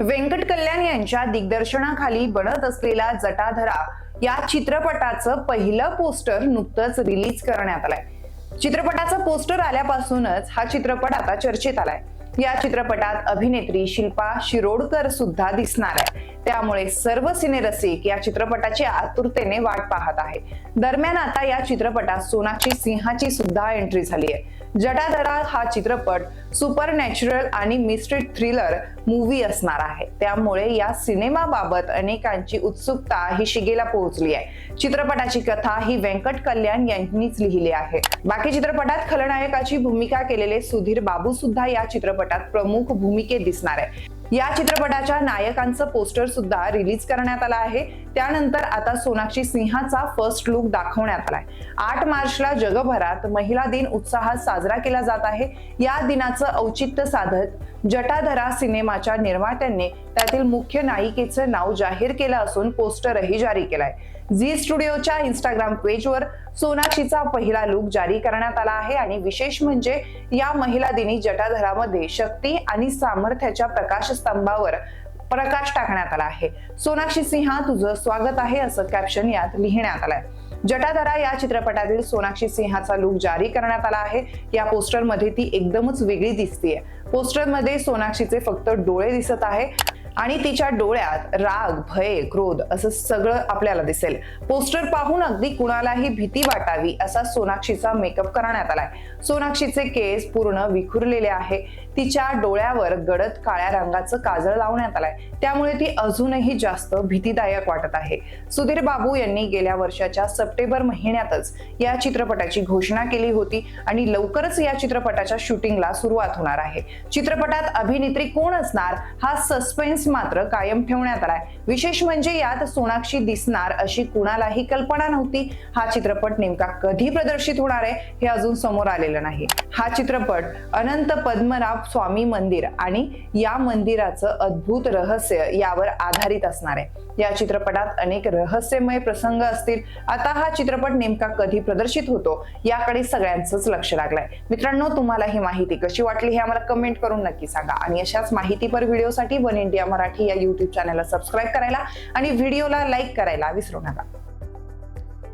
व्यंकट कल्याण यांच्या दिग्दर्शनाखाली बनत असलेला जटाधरा या चित्रपटाचं पहिलं पोस्टर नुकतंच रिलीज करण्यात आलंय. चित्रपटाचं पोस्टर आल्यापासूनच हा चित्रपट आता चर्चेत आलाय. या चित्रपटात अभिनेत्री शिल्पा शिरोडकर सुद्धा दिसणार आहे. त्यामुळे सर्व सिनेरसिक या चित्रपटाची आतुरतेने वाट पाहत आहे. दरम्यान आता या चित्रपटात सोनाक्षी सिंहाची सुद्धा एंट्री झाली आहे जटाधरा हा चित्रपट सुपर नॅचरल आणि मिस्ट्री थ्रिलर मूवी असणार आहे. त्यामुळे या सिनेमाबाबत अनेकांची उत्सुकता ही शिगेला पोहोचली आहे. चित्रपटाची कथा ही व्यंकट कल्याण यांनीच लिहिली आहे. बाकी चित्रपटात खलनायकाची भूमिका केलेले सुधीर बाबू सुद्धा या चित्रपटात प्रमुख भूमिकेत दिसणार आहे. या चित्रपटाच्या नायकांचं पोस्टर सुद्धा रिलीज करण्यात आलं आहे. त्यानंतर आता सोनाक्षी सिंहाचा फर्स्ट लुक दाखवण्यात आलाय. आठ मार्चला जगभरात महिला दिन उत्साहात साजरा केला जात आहे. या दिनाचं औचित्य साधत जटाधरा सिनेमाच्या निर्मात्यांनी त्यातील मुख्य नायिकेचं नाव जाहीर केलं असून पोस्टरही जारी केलाय. झी स्टुडिओच्या इंस्टाग्राम पेजवर सोनाक्षीचा पहिला लुक जारी करण्यात आला आहे. आणि विशेष म्हणजे या महिला दिनी जटाधरामध्ये शक्ती आणि सामर्थ्याच्या प्रकाशस्तंभावर प्रकाश टाकण्यात आला आहे. सोनाक्षी सिंहा तुझं स्वागत आहे असं कॅप्शन यात लिहिण्यात आलंय. जटाधरा या चित्रपटातील सोनाक्षी सिंहाचा लुक जारी करण्यात आला आहे. या पोस्टरमध्ये ती एकदमच वेगळी दिसतीये. पोस्टरमध्ये सोनाक्षीचे फक्त डोळे दिसत आहे. आणि तिच्या डोळ्यात राग भय क्रोध असं सगळं आपल्याला दिसेल. पोस्टर पाहून अगदी कुणालाही भीती वाटावी असा सोनाक्षीचा मेकअप करण्यात आलाय. सोनाक्षीचे केस पूर्ण विखुरलेले आहे. तिच्या डोळ्यावर गडद काळ्या रंगाचं काजळ लावण्यात आलाय. त्यामुळे ती अजूनही जास्त भीतीदायक वाटत आहे. सुधीर बाबू यांनी गेल्या वर्षाच्या सप्टेंबर महिन्यातच या चित्रपटाची घोषणा केली होती आणि लवकरच या चित्रपटाच्या शूटिंगला सुरुवात होणार आहे. चित्रपटात अभिनेत्री कोण असणार हा सस्पेन्स मात्र कायम ठेवण्यात आलाय. विशेष म्हणजे यात सोनाक्षी दिसणार अशी कुणालाही कल्पना नव्हती. हा चित्रपट नेमका कधी प्रदर्शित होणार आहे हे अजून समोर आलेलं नाही. हा चित्रपट अनंत पद्मनाभ स्वामी मंदिर आणि या मंदिराचं अद्भुत रहस्य यावर आधारित असणार आहे. या चित्रपटात अनेक रहस्यमय प्रसंग असतील. आता हा चित्रपट नेमका कधी प्रदर्शित होतो याकडे सगळ्यांचंच लक्ष लागलंय. मित्रांनो तुम्हाला ही माहिती कशी वाटली हे आम्हाला कमेंट करून नक्की सांगा. आणि अशाच माहितीपर व्हिडिओसाठी वन इंडिया मराठी या युट्यूब चॅनलला सबस्क्राईब करायला आणि व्हिडिओला लाईक करायला विसरू नका.